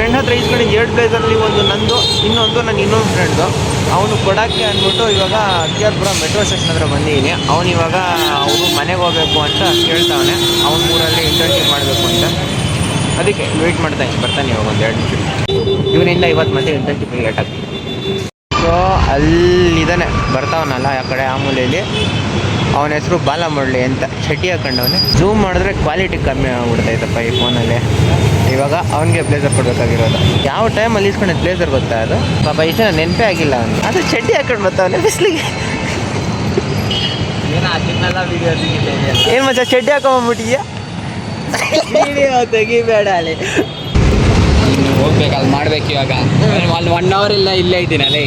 Friend ಹತ್ರ ಇಸ್ಕೊಂಡಿದ್ದು ಎರಡು ಪ್ಲೇಸಲ್ಲಿ ಒಂದು ನಂದು, ಇನ್ನೊಂದು ನನ್ನ ಇನ್ನೊಂದು ಫ್ರೆಂಡು ಅವನು ಕೊಡೋಕ್ಕೆ ಅಂದ್ಬಿಟ್ಟು ಇವಾಗ ಕೆ ಮೆಟ್ರೋ ಸ್ಟೇಷನ್ ಹತ್ರ ಬಂದಿದ್ದೀನಿ. ಅವನು ಇವಾಗ ಅವನು ಮನೆಗೆ ಹೋಗಬೇಕು ಅಂತ ಕೇಳ್ತಾವನೆ. ಅವನ ಊರಲ್ಲಿ ಇಂಟರ್ನ್ಶಿಪ್ ಮಾಡಬೇಕು ಅಂತ. ಅದಕ್ಕೆ ವೆಯ್ಟ್ ಮಾಡ್ತಾ ಇದ್ದೀನಿ. ಬರ್ತಾನೆ ಇವಾಗ ಒಂದು ಎರಡು ನಿಮಿಷ. ಇವನಿಂದ ಇವತ್ತು ಮತ್ತೆ ಇಂಟರ್ನ್ಶಿಪ್ ಲೇಟ್ ಆಗ್ತೀನಿ ಸೊ ಅಲ್ಲಿದ್ದಾನೆ. ಬರ್ತಾವನಲ್ಲ ಆ ಕಡೆ ಆ ಮೂಲೆಯಲ್ಲಿ. ಅವನ ಹೆಸರು ಬಾಲಮುರಳಿ ಅಂತ ಚಟಿ ಹಾಕೊಂಡವನೆ. ಝೂಮ್ ಮಾಡಿದ್ರೆ ಕ್ವಾಲಿಟಿ ಕಮ್ಮಿ ಆಗ್ಬಿಡ್ತೈತಪ್ಪ ಈ ಫೋನಲ್ಲಿ ಇವಾಗ ಅವನಿಗೆ ಪ್ಲೇಸರ್ ಕೊಡ್ಬೇಕಾಗಿರೋದು. ಯಾವ ಟೈಮಲ್ಲಿ ಇಸ್ಕೊಂಡಿದ್ದು ಪ್ಲೇಸರ್ ಗೊತ್ತಾ ಅದು? ಪಾಪ ಇಷ್ಟ ನೆನಪೇ ಆಗಿಲ್ಲ ಅವನು ಅದು ಚಡ್ಡಿ ಹಾಕೊಂಡು ಬರ್ತಾವನೆ ಬಿಸ್ಲಿಗೆ. ಏನು ಮಚ್ಚ ಚಡ್ಡಿ ವಿಡಿಯೋ ತೆಗಿಬೇಡ ಅಲ್ಲಿ. ಹೋಗ್ಬೇಕು ಅಲ್ಲಿ ಮಾಡ್ಬೇಕು ಇವಾಗ. ಅಲ್ಲಿ ಒನ್ ಅವರ್ ಇಲ್ಲ ಇಲ್ಲೇ ಇದ್ದೀನಿ ಅಲ್ಲಿ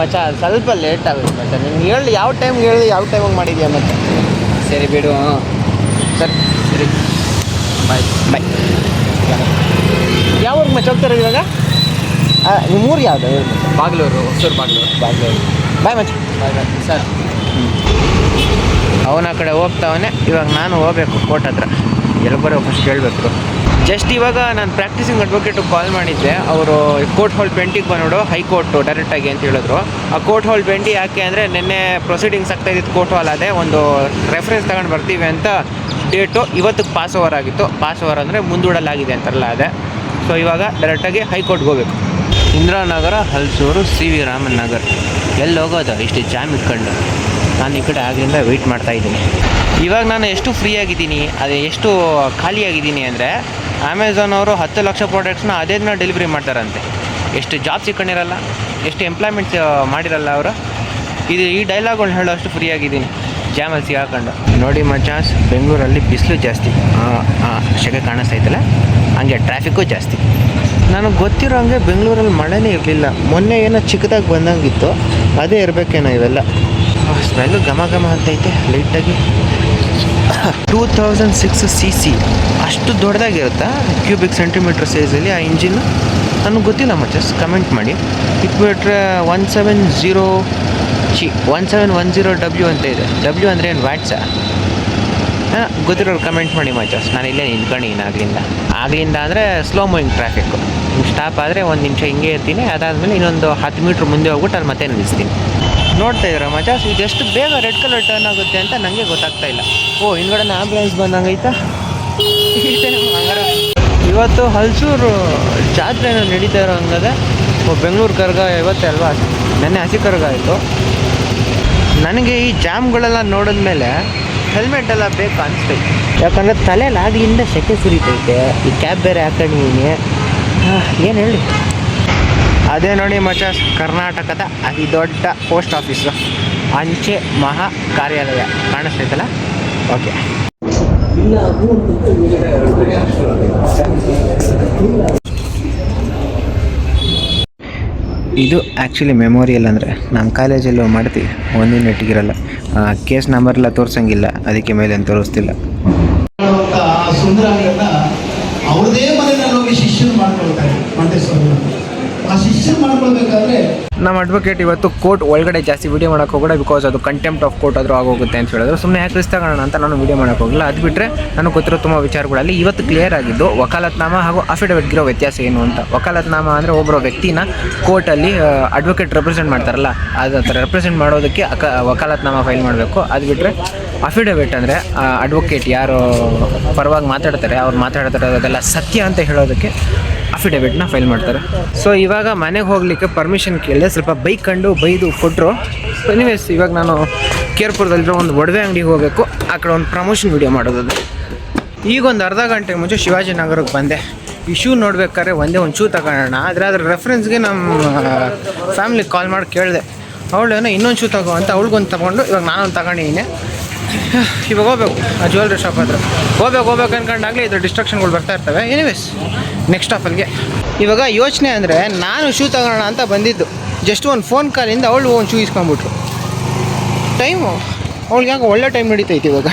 ಮಚ್ಚ ಸ್ವಲ್ಪ ಲೇಟ್ ಆಗುತ್ತೆ ಮಚ್ಚ. ನಿಮ್ಗೆ ಹೇಳಿ ಯಾವ ಟೈಮ್ಗೆ ಹೇಳಿ ಯಾವ ಟೈಮಿಗೆ ಮಾಡಿದ್ಯಾ ಮತ್ತೆ ಸರಿ ಬಿಡು. ಸರ್. ಸರಿ. ಬಾಯ್ ಬಾಯ್ ಯಾವಾಗ ಊರಿಗೆ ಮಚ್ಚ ಹೋಗ್ತಾರೆ ಇವಾಗ? ನಿಮ್ಮ ಊರು ಯಾವುದು? ಬಾಗ್ಲೂರು ಹೊಸೂರು ಬಾಗ್ಲೂರು. ಬಾಗ್ಲೂರು. ಬಾಯ್ ಮಚ್ಚ. ಸರ್. ಅವನ ಆ ಕಡೆ ಹೋಗ್ತಾವನೆ. ಇವಾಗ ನಾನು ಹೋಗ್ಬೇಕು ಕೋರ್ಟ್ ಹತ್ರ. ಎಲ್ಲಿ ಬರೋ ಫಸ್ಟ್ ಹೇಳ್ಬೇಕು. ಜಸ್ಟ್ ಇವಾಗ ನಾನು ಪ್ರಾಕ್ಟೀಸಿಂಗ್ ಅಡ್ವೊಕೇಟು ಕಾಲ್ ಮಾಡಿದ್ದೆ. ಅವರು ಕೋರ್ಟ್ ಹಾಲ್ ಟ್ವೆಂಟಿಗೆ ಬಂದ್ಬಿಡು ಹೈಕೋರ್ಟು ಡೈರೆಕ್ಟಾಗಿ ಅಂತ ಹೇಳಿದ್ರು. ಆ ಕೋರ್ಟ್ ಹಾಲ್ ಟ್ವೆಂಟಿ ಯಾಕೆ ಅಂದರೆ ನಿನ್ನೆ ಪ್ರೊಸೀಡಿಂಗ್ಸ್ ಆಗ್ತಾ ಇದ್ದಿದ್ದು ಕೋರ್ಟ್ ಹಾಲ್ ಅದೇ, ಒಂದು ರೆಫರೆನ್ಸ್ ತಗೊಂಡು ಬರ್ತೀವಿ ಅಂತ ಡೇಟು ಇವತ್ತಿಗೆ ಪಾಸ್ ಓವರ್ ಆಗಿತ್ತು. ಪಾಸ್ ಓವರ್ ಅಂದರೆ ಮುಂದೂಡಲಾಗಿದೆ ಅಂತಾರಲ್ಲ ಅದೇ. ಸೊ ಇವಾಗ ಡೈರೆಕ್ಟಾಗಿ ಹೈಕೋರ್ಟ್ಗೆ ಹೋಗಬೇಕು. Indiranagar, Halsuru, C V Raman Nagar. ಎಲ್ಲಿ ಹೋಗೋದು? ಇಷ್ಟು ಜಾಮ್ ಇಟ್ಕೊಂಡು. ನಾನು ಈ ಕಡೆ ಆಗಿಂದ ವೆಯ್ಟ್ ಮಾಡ್ತಾ ಇದ್ದೀನಿ. ಇವಾಗ ನಾನು ಎಷ್ಟು ಫ್ರೀ ಆಗಿದ್ದೀನಿ ಅದು ಎಷ್ಟು ಖಾಲಿಯಾಗಿದ್ದೀನಿ ಅಂದರೆ ಅಮೆಝಾನ್ ಅವರು ಹತ್ತು ಲಕ್ಷ ಪ್ರಾಡಕ್ಟ್ಸ್ನ ದಿನ ಡೆಲಿವರಿ ಮಾಡ್ತಾರಂತೆ. ಎಷ್ಟು ಜಾಬ್ ಸಿಕ್ಕೊಂಡಿರಲ್ಲ ಎಷ್ಟು ಎಂಪ್ಲಾಯ್ಮೆಂಟ್ಸ್ ಮಾಡಿರಲ್ಲ ಅವರು. ಇದು ಈ ಡೈಲಾಗ್ಗಳನ್ನ ಹೇಳೋಷ್ಟು ಫ್ರೀ ಆಗಿದ್ದೀನಿ. ಜಾಮಲ್ಲಿ ಸಿಗಾಕೊಂಡು. ನೋಡಿ ಮಜಾಸ್ ಬೆಂಗಳೂರಲ್ಲಿ ಬಿಸಿಲು ಜಾಸ್ತಿ. ಆ, ಆ, ಇತ್ತಲ್ಲ? ಹಂಗೆ ಟ್ರಾಫಿಕ್ಕು ಜಾಸ್ತಿ. ನನಗೆ ಗೊತ್ತಿರೋ ಹಂಗೆ ಬೆಂಗಳೂರಲ್ಲಿ ಮಳೆನೇ ಇರಲಿಲ್ಲ. ಮೊನ್ನೆ ಏನೋ ಚಿಕ್ಕದಾಗಿ ಬಂದಂಗಿತ್ತು ಅದೇ ಇರಬೇಕೇನೋ ಇವೆಲ್ಲ. ಸ್ಮೆಲ್ಲು ಘಮ ಘಮ ಅಂತೈತೆ ಲೈಟಾಗಿ two thousand six C C ಅಷ್ಟು ದೊಡ್ಡದಾಗಿರುತ್ತಾ? ಕ್ಯೂಬಿಕ್ ಸೆಂಟಿಮೀಟ್ರ್ ಸೈಜಲ್ಲಿ ಆ ಇಂಜಿನ್ನು ನನಗೆ ಗೊತ್ತಿಲ್ಲ ಮಚಸ್ ಕಮೆಂಟ್ ಮಾಡಿ. ಇದು ಬಿಟ್ರೆ ಒನ್ ಸೆವೆನ್ ಝೀರೋ ಚಿ one seven one zero W ಅಂತ ಇದೆ. ಡಬ್ಲ್ಯೂ ಅಂದರೆ ಏನು ವ್ಯಾಟ್ಸಾ ಹಾಂ, ಗೊತ್ತಿರೋರು ಕಮೆಂಟ್ ಮಾಡಿ ಮಚಸ್ ನಾನು ಇಲ್ಲೇ ನಿಂತ್ಕೊಂಡಿದ್ದೀನಿ ಆಗಲಿಂದ. ಆಗಲಿಂದ ಅಂದರೆ ಸ್ಲೋ ಮೂವಿಂಗ್ ಟ್ರಾಫಿಕ್ಕು ಸ್ಟಾಪ್ ಆದರೆ ಒಂದು ನಿಮಿಷ ಹಿಂಗೆ ಇರ್ತೀನಿ. ಅದಾದಮೇಲೆ ಇನ್ನೊಂದು ಹತ್ತು ಮೀಟ್ರ್ ಮುಂದೆ ಹೋಗ್ಬಿಟ್ಟು ಅಲ್ಲಿ ಮತ್ತೆ ನಿಲ್ಲಿಸ್ತೀನಿ. ನೋಡ್ತಾ ಇದ್ದೀರಾ ಮಜಾಸ್ ಇದು ಎಷ್ಟು ಬೇಗ ರೆಡ್ ಕಲರ್ ಟರ್ನ್ ಆಗುತ್ತೆ ಅಂತ ನನಗೆ ಗೊತ್ತಾಗ್ತಾ ಇಲ್ಲ. ಓ, ಹಿಂದ್ಗಡೆ ಆ್ಯಂಬುಲೆನ್ಸ್ ಬಂದಂಗೈತಾ ಇವತ್ತು ಹಲಸೂರು ಜಾತ್ರೆ ನಡೀತಾ ಇರೋ ಹಂಗದೆ. ಬೆಂಗಳೂರು ಕರ್ಗ ಇವತ್ತೇ ಅಲ್ವಾ? ನೆನ್ನೆ ಹಸಿ ಕರ್ಗ ಆಯಿತು. ನನಗೆ ಈ ಜಾಮ್ಗಳೆಲ್ಲ ನೋಡಿದ್ಮೇಲೆ ಹೆಲ್ಮೆಟ್ ಎಲ್ಲ ಬೇಕು ಅನಿಸ್ತೈತೆ ಯಾಕಂದರೆ ತಲೆಯಲ್ಲಿ ಆಗಿಂದ ಸೆಕೆ ಸುರಿತೈತೆ. ಈ ಕ್ಯಾಬ್ ಬೇರೆ ಹಾಕೊಂಡಿದ್ದೀನಿ. ಏನು ಹೇಳಿ? ಅದೇ ನೋಡಿ ಮಚಾಸ್ ಕರ್ನಾಟಕದ ಅತಿ ದೊಡ್ಡ ಪೋಸ್ಟ್ ಆಫೀಸು. ಅಂಚೆ ಮಹಾ ಕಾರ್ಯಾಲಯ. ಕಾಣಿಸ್ತೈತಲ್ಲ? ಓಕೆ. ಇದು ಆ್ಯಕ್ಚುಲಿ ಮೆಮೋರಿಯಲ್ ಅಂದರೆ ನಮ್ಮ ಕಾಲೇಜಲ್ಲೂ ಮಾಡ್ತೀವಿ. ಒಂದಿನ ಇಟ್ಟಿಗಿರಲ್ಲ ಕೇಸ್ ನಂಬರ್ ಎಲ್ಲ ತೋರ್ಸಂಗಿಲ್ಲ. ಅದಕ್ಕೆ ಮೇಲೆ ತೋರಿಸ್ತಿಲ್ಲ. ಮಾಡುವಂತ ನಮ್ಮ ಅಡ್ವೊಕೇಟ್ ಇವತ್ತು ಕೋರ್ಟ್ ಒಳಗಡೆ ಜಾಸ್ತಿ ವಿಡಿಯೋ ಮಾಡೋಕೆ ಹೋಗಲ್ಲ ಬಿಕಾಸ್ ಅದು ಕಂಟೆಂಪ್ಟ್ ಆಫ್ ಕೋರ್ಟ್ ಆದರೂ ಆಗೋಗುತ್ತೆ ಅಂತ ಹೇಳಿದ್ರು. ಸುಮ್ಮನೆ ಯಾಕೆ ತಗೋಣ ಅಂತ ನಾನು ವಿಡಿಯೋ ಮಾಡೋಕೆ ಹೋಗಲ್ಲ. ಅದು ಬಿಟ್ಟರೆ ನನಗೆ ಗೊತ್ತಿರೋ ತುಂಬ ವಿಚಾರಗಳಲ್ಲಿ ಇವತ್ತು ಕ್ಲಿಯರ್ ಆಗಿದ್ದು ವಕಾಲತ್ನಾಮ ಹಾಗೂ ಅಫಿಡವಿಟ್ಗಿರೋ ವ್ಯತ್ಯಾಸ ಏನು ಅಂತ. ವಕಾಲತ್ನಾಮ ಅಂದರೆ ಒಬ್ಬರು ವ್ಯಕ್ತಿನ ಕೋರ್ಟಲ್ಲಿ ಅಡ್ವೊಕೇಟ್ ರೆಪ್ರೆಸೆಂಟ್ ಮಾಡ್ತಾರಲ್ಲ, ಅದು ಥರ ರೆಪ್ರೆಸೆಂಟ್ ಮಾಡೋದಕ್ಕೆ ಅಕ, ವಕಾಲತ್ನಾಮ ಫೈಲ್ ಮಾಡಬೇಕು. ಅದು ಬಿಟ್ಟರೆ ಅಫಿಡವಿಟ್ ಅಂದರೆ ಅಡ್ವೊಕೇಟ್ ಯಾರು ಪರವಾಗಿ ಮಾತಾಡ್ತಾರೆ, ಅವ್ರು ಮಾತಾಡ್ತಾರೆ, ಅದೆಲ್ಲ ಸತ್ಯ ಅಂತ ಹೇಳೋದಕ್ಕೆ ಅಫಿಡವಿಟ್ನ ಫೈಲ್ ಮಾಡ್ತಾರೆ. ಸೊ ಇವಾಗ ಮನೆಗೆ ಹೋಗ್ಲಿಕ್ಕೆ ಪರ್ಮಿಷನ್ ಕೇಳಿದೆ ಸ್ವಲ್ಪ ಬೈಕ್ ಕಂಡು ಬೈದು ಕೊಟ್ಟರು ಎನಿವೇಸ್ ಇವಾಗ ನಾನು ಕೇರ್ಪುರದಲ್ಲಿರೋ ಒಂದು ಒಡವೆ ಅಂಗಡಿಗೆ ಹೋಗಬೇಕು. ಆ ಕಡೆ ಒಂದು ಪ್ರಮೋಷನ್ ವಿಡಿಯೋ ಮಾಡೋದು ಈಗ ಒಂದು ಅರ್ಧ ಗಂಟೆ ಮುಂಚೆ ಶಿವಾಜಿನಗರಕ್ಕೆ ಬಂದೆ. ಈ ಶೂ ನೋಡ್ಬೇಕಾದ್ರೆ ಒಂದೇ ಒಂದು ಶೂ ತಗೊಳ್ಳೋಣ ಆದರೆ ಅದ್ರ ರೆಫರೆನ್ಸ್ಗೆ ನಮ್ಮ ಫ್ಯಾಮ್ಲಿಗೆ ಕಾಲ್ ಮಾಡಿ ಕೇಳಿದೆ. ಅವಳೇನೋ ಇನ್ನೊಂದು ಶೂ ತಗೋ ಅಂತ ಅವಳಿಗೊಂದು ತಗೊಂಡು ಇವಾಗ ನಾನೊಂದು ತಗೊಂಡಿದ್ದೀನಿ. ಇವಾಗ ಹೋಗ್ಬೇಕು. ಆ ಜ್ಯುವೆಲ್ರಿ ಶಾಪ್ ಹತ್ರ. ಹೋಗ್ಬೇಕು ಹೋಗ್ಬೇಕು ಅನ್ಕೊಂಡಾಗಲೇ ಇದ್ರ ಡಿಸ್ಟ್ರಕ್ಷನ್ಗಳು ಬರ್ತಾ ಇರ್ತವೆ. ಎನಿವೇಸ್ ನೆಕ್ಸ್ಟ್ ಸ್ಟಾಪಲ್ಗೆ ಇವಾಗ ಯೋಚನೆ ಅಂದರೆ ನಾನು ಶೂ ತಗೋಣ ಅಂತ ಬಂದಿದ್ದು. ಜಸ್ಟ್ ಒಂದು ಫೋನ್ ಕಾಲಿಂದ ಅವಳು ಒಂದು ಶೂ ಇಸ್ಕೊಂಡ್ಬಿಟ್ರು. ಟೈಮು ಅವಳಿಗೆ ಯಾಕೆ ಒಳ್ಳೆ ಟೈಮ್ ನಡೀತೈತಿ ಇವಾಗ.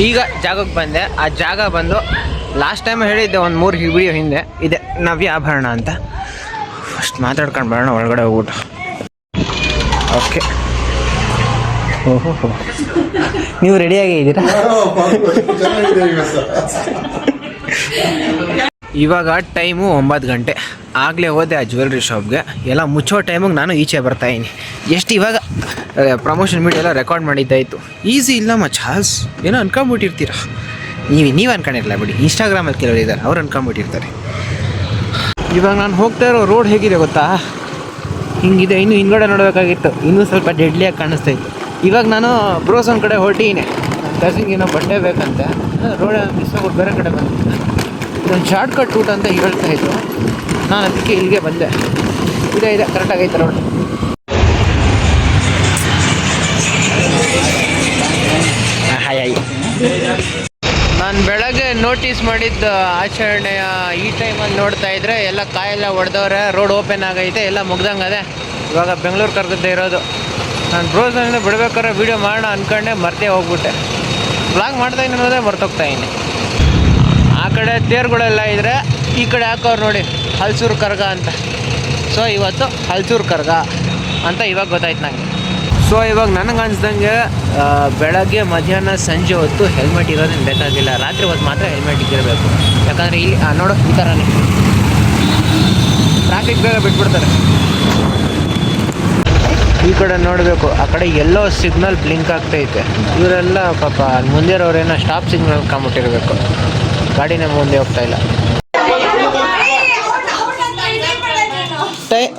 ಈಗ ಜಾಗಕ್ಕೆ ಬಂದೆ. ಆ ಜಾಗ ಬಂದು ಲಾಸ್ಟ್ ಟೈಮ್ ಹೇಳಿದ್ದೆ ಒಂದು ಮೂರು ವಿಡಿಯೋ ಹಿಂದೆ. ಇದೆ, ನವ್ಯ ಆಭರಣ ಅಂತ. ಫಸ್ಟ್ ಮಾತಾಡ್ಕೊಂಡು ಬರೋಣ ಒಳಗಡೆ ಹೋಗ್ಬಿಟ್ಟು. ಓಕೆ ಓಹೋ. ನೀವು ರೆಡಿಯಾಗಿ ಇದ್ದೀರಾ? ಇವಾಗ ಟೈಮು ಒಂಬತ್ತು ಗಂಟೆ. ಆಗಲೇ ಹೋದೆ ಆ ಜ್ಯುವೆಲ್ರಿ ಶಾಪ್ಗೆ ಎಲ್ಲ ಮುಚ್ಚೋ ಟೈಮಿಗೆ ನಾನು ಈಚೆ ಬರ್ತಾಯಿನಿ ಎಷ್ಟು ಇವಾಗ ಪ್ರಮೋಷನ್ ವೀಡಿಯೋ ಎಲ್ಲ ರೆಕಾರ್ಡ್ ಮಾಡಿದ್ದಾಯಿತು ಈಸಿ ಇಲ್ಲ ಮಚಾಸ್ ಏನೋ ಅನ್ಕೊಂಬಿಟ್ಟಿರ್ತೀರ ನೀವು ನೀವು ಅನ್ಕೊಂಡಿರಲ್ಲ ಬಿಡಿ. ಇನ್ಸ್ಟಾಗ್ರಾಮಲ್ಲಿ ಕೆಲವರು ಇದ್ದಾರೆ ಅವ್ರು ಅನ್ಕೊಂಬಿಟ್ಟಿರ್ತಾರೆ ಇವಾಗ ನಾನು ಹೋಗ್ತಾ ಇರೋ ರೋಡ್ ಹೇಗಿದೆ ಗೊತ್ತಾ? ಹಿಂಗಿದೆ, ಇನ್ನು ಹಿಂದ್ಗಡೆ ನೋಡಬೇಕಾಗಿತ್ತು. ಇನ್ನೂ ಸ್ವಲ್ಪ ಡೆಡ್ಲಿಯಾಗಿ ಕಾಣಿಸ್ತಾ ಇತ್ತು. ಇವಾಗ ನಾನು ಬ್ರೋಸ್ ಒಂದು ಕಡೆ ಹೊರಟೀನಿ ನನ್ನ ಕಸಿನ್ಗೆ ಏನೋ ಬಟ್ಟೆ ಬೇಕಂತೆ. ರೋಡ್ ಮಿಸ್ ಆಗ್ಬಿಟ್ಟು ಬೇರೆ ಕಡೆ ಬಂದಿದ್ದೆ ಇದೊಂದು ಶಾರ್ಟ್ ಕಟ್ ರೂಟ್ ಅಂತ ಹೇಳ್ತಾ ಇದ್ರು. ನಾನು ಅದಕ್ಕೆ ಇಲ್ಲಿಗೆ ಬಂದೆ. ಇದೆ ಇದೆ ಕರೆಕ್ಟಾಗೈತೆ ರೋಡ್ ಹಾಯ್ ಹಾಯ್ ನಾನು ಬೆಳಗ್ಗೆ ನೋಟಿಸ್ ಮಾಡಿದ್ದ ಆಚರಣೆಯ ಈ ಟೈಮಲ್ಲಿ ನೋಡ್ತಾ ಇದ್ರೆ ಎಲ್ಲ ಕಾಯೆಲ್ಲ ಹೊಡೆದವ್ರೆ ರೋಡ್ ಓಪನ್ ಆಗೈತೆ ಎಲ್ಲ ಮುಗ್ದಂಗೆ ಅದೇ ಇವಾಗ ಬೆಂಗಳೂರು ಕರ್ಗದ್ದೇ ಇರೋದು. ನಾನು ಬ್ರೋಸನಿಂದ ಬಿಡ್ಬೇಕಾದ್ರೆ ವೀಡಿಯೋ ಮಾಡೋಣ ಅಂದ್ಕೊಂಡೆ ಮರ್ತೇ ಹೋಗ್ಬಿಟ್ಟೆ. ಬ್ಲಾಗ್ ಮಾಡ್ತಾ ಇದ್ದೀನಿ ಅನ್ನೋದೇ ಮರ್ತೋಗ್ತಾ ಆ ಕಡೆ ತೇರುಗಳೆಲ್ಲ ಇದ್ದರೆ ಈ ಕಡೆ ಹಾಕೋರು ನೋಡಿ, ಹಲ್ಸೂರು ಕರ್ಗ ಅಂತ. ಸೊ ಇವತ್ತು ಹಲ್ಸೂರು ಕರ್ಗ ಅಂತ ಇವಾಗ ಗೊತ್ತಾಯ್ತು ನನಗೆ ಸೊ ಇವಾಗ ನನಗೆ ಅನ್ಸ್ದಂಗೆ ಬೆಳಗ್ಗೆ ಮಧ್ಯಾಹ್ನ ಸಂಜೆ ಹೊತ್ತು ಹೆಲ್ಮೆಟ್ ಇರೋದೇನು ಬೇಕಾಗಿಲ್ಲ. ರಾತ್ರಿ ಹೊತ್ತು ಮಾತ್ರ ಹೆಲ್ಮೆಟ್ ಇದ್ದಿರಬೇಕು ಯಾಕಂದರೆ ನೋಡೋ ನೋಡು ಈ ಥರನೇ ಟ್ರಾಫಿಕ್ ಬೇಗ ಬಿಟ್ಬಿಡ್ತಾರೆ. ಈ ಕಡೆ ನೋಡಬೇಕು, ಆ ಕಡೆ ಎಲ್ಲೋ ಸಿಗ್ನಲ್ ಬ್ಲಿಂಕ್ ಆಗ್ತೈತೆ ಇವರೆಲ್ಲ ಪಾಪ ಮುಂದೆ ಇರೋರೇನೋ ಸ್ಟಾಪ್ ಸಿಗ್ನಲ್ ಕಂಬಿಟ್ಟಿರ್ಬೇಕು. ಗಾಡಿನೇ ಮುಂದೆ ಹೋಗ್ತಾ ಇಲ್ಲ.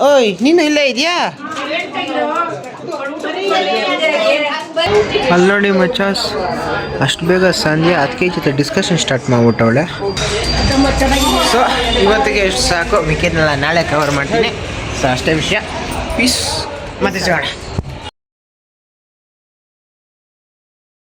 ಓಯ್, ನೀನು ಇಲ್ಲೇ ಇದೆಯಾ? ಅಲ್ಲಿ ನೋಡಿ ಮಚಾಸ್ ಅಷ್ಟು ಬೇಗ ಸಂಜೆ ಅದಕ್ಕೆ ಜೊತೆ ಡಿಸ್ಕಷನ್ ಸ್ಟಾರ್ಟ್ ಮಾಡ್ಬಿಟ್ಟವಳೆ ಸೊ ಇವತ್ತಿಗೆ ಎಷ್ಟು ಸಾಕು. ಮಿಕ್ಕಿದ್ನೆಲ್ಲ ನಾಳೆ ಕವರ್ ಮಾಡ್ತೀನಿ. ಸೊ ಅಷ್ಟೇ ವಿಷಯ. ಪೀಸ್ ಮತ್ತೆ ಸಿಗೋಣ